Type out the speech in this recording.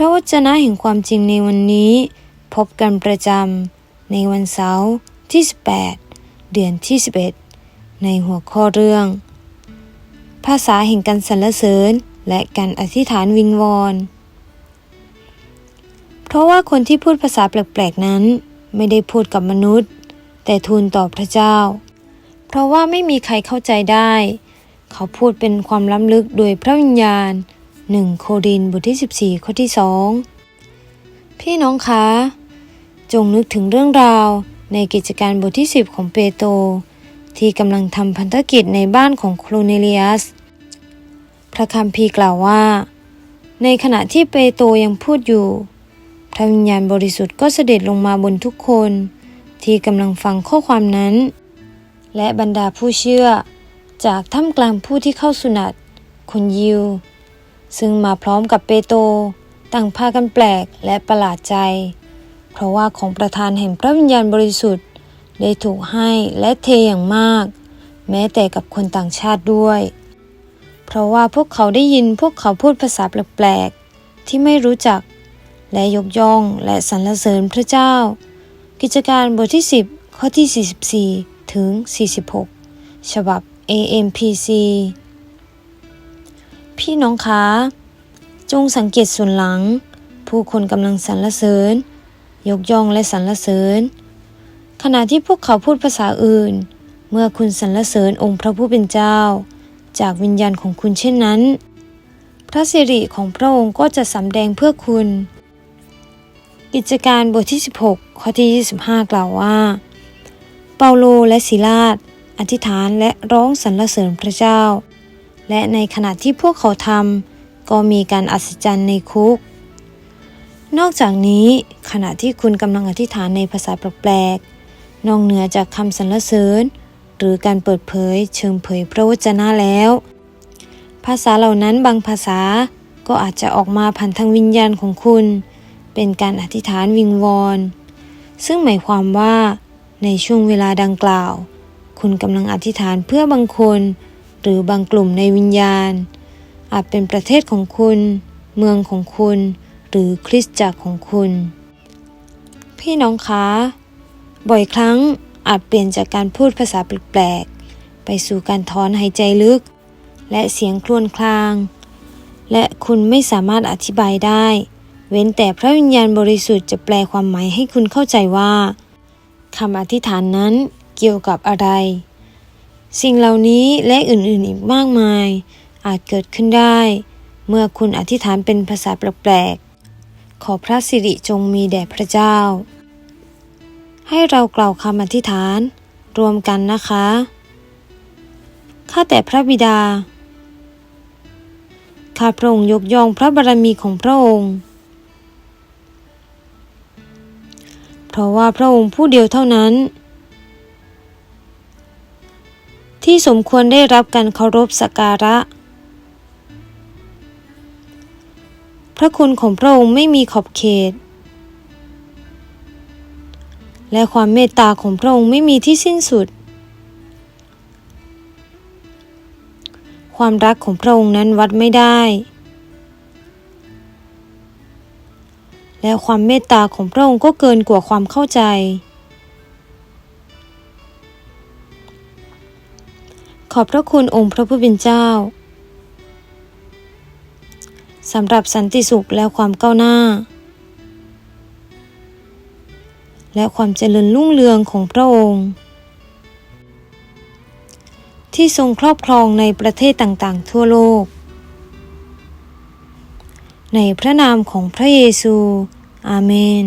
ระวจนะแห่งความจริงในวันนี้ พบกันประจำในวันเสาร์ที่ 18 เดือนที่ 11 ในหัวข้อเรื่อง ภาษาแห่งการสรรเสริญและการอธิษฐานวิงวอน เพราะว่าคนที่พูดภาษาแปลกๆนั้น ไม่ได้พูดกับมนุษย์ แต่ทูลต่อพระเจ้า เพราะว่าไม่มีใครเข้าใจได้ เขาพูดเป็นความล้ำลึกโดยพระวิญญาณ 1 โครินบทที่ 14 ข้อที่2พี่น้องคะ จงนึกถึงเรื่องราวในกิจการบทที่ 10 ของเปโตรที่กำลังทำพันธกิจในบ้านของโครเนเลียส พระคัมภีร์กล่าวว่า ในขณะที่เปโตรยังพูดอยู่ พระวิญญาณบริสุทธิ์ก็เสด็จลงมาบนทุกคน ที่กำลังฟังข้อความนั้น และบรรดาผู้เชื่อ จากท่ามกลางผู้ที่เข้าสุนัตคนยิว ซึ่งมาพร้อมกับเปโตรต่างพากันแปลกและประหลาดใจ เพราะว่าของประธานแห่งพระวิญญาณบริสุทธิ์ ได้ถูกให้และเทอย่างมาก แม้แต่กับคนต่างชาติด้วย เพราะว่าพวกเขาได้ยินพวกเขาพูดภาษาแปลกๆที่ไม่รู้จัก และยกย่องและสรรเสริญพระเจ้า กิจการบทที่ 10 ข้อที่ 44 ถึง 46 ฉบับ AMPC พี่น้องคะ จงสังเกตส่วนหลัง ผู้คนกำลังสรรเสริญ ยกย่องและสรรเสริญ ขณะที่พวกเขาพูดภาษาอื่น เมื่อคุณสรรเสริญองค์พระผู้เป็นเจ้า จากวิญญาณของคุณเช่นนั้น พระสิริของพระองค์ก็จะสำแดงเพื่อคุณ กิจการบทที่ 16 ข้อที่ 25 กล่าวว่า เปาโลและศิลาดอธิษฐานและร้องสรรเสริญพระเจ้า และในขณะที่พวกเขาทำก็มีการอัศจรรย์ในคุก นอกจากนี้ขณะที่คุณกำลังอธิษฐานในภาษาแปลกๆ นอกเหนือจากคำสรรเสริญ หรือการเปิดเผยเชิงเผยพระวจนะแล้ว ภาษาเหล่านั้นบางภาษาก็อาจจะออกมาผ่านทางวิญญาณของคุณ เป็นการอธิษฐานวิงวอน ซึ่งหมายความว่าในช่วงเวลาดังกล่าว คุณกำลังอธิษฐานเพื่อบางคน หรือบางกลุ่มในวิญญาณ อาจเป็นประเทศของคุณ เมืองของคุณ หรือคริสตจักรของคุณ พี่น้องคะบ่อยครั้งอาจเปลี่ยนจากการพูดภาษาแปลกๆ ไปสู่การถอนหายใจลึก และเสียงครวญคราง และคุณไม่สามารถอธิบายได้ เว้นแต่พระวิญญาณบริสุทธิ์จะแปลความหมายให้คุณเข้าใจว่าคำอธิษฐานนั้นเกี่ยวกับอะไร สิ่งเหล่านี้และอื่นๆอีกมากมาย อาจเกิดขึ้นได้ เมื่อคุณอธิษฐานเป็นภาษาแปลกๆ ขอพระสิริจงมีแด่พระเจ้า ให้เรากล่าวคำอธิษฐานรวมกันนะคะ ข้าแต่พระบิดา ข้าพระองค์ยกย่องพระบารมีของพระองค์ เพราะว่าพระองค์ผู้เดียวเท่านั้น ที่สมควรได้รับการเคารพสักการะ พระคุณของพระองค์ไม่มีขอบเขต และความเมตตาของพระองค์ไม่มีที่สิ้นสุด ความรักของพระองค์นั้นวัดไม่ได้ และความเมตตาของพระองค์ก็เกินกว่าความเข้าใจ ขอบพระคุณองค์พระผู้เป็นเจ้าสำหรับสันติสุขและความก้าวหน้า และความเจริญรุ่งเรืองของพระองค์ ที่ทรงครอบครองในประเทศต่างๆ ทั่วโลก ในพระนามของพระเยซู อาเมน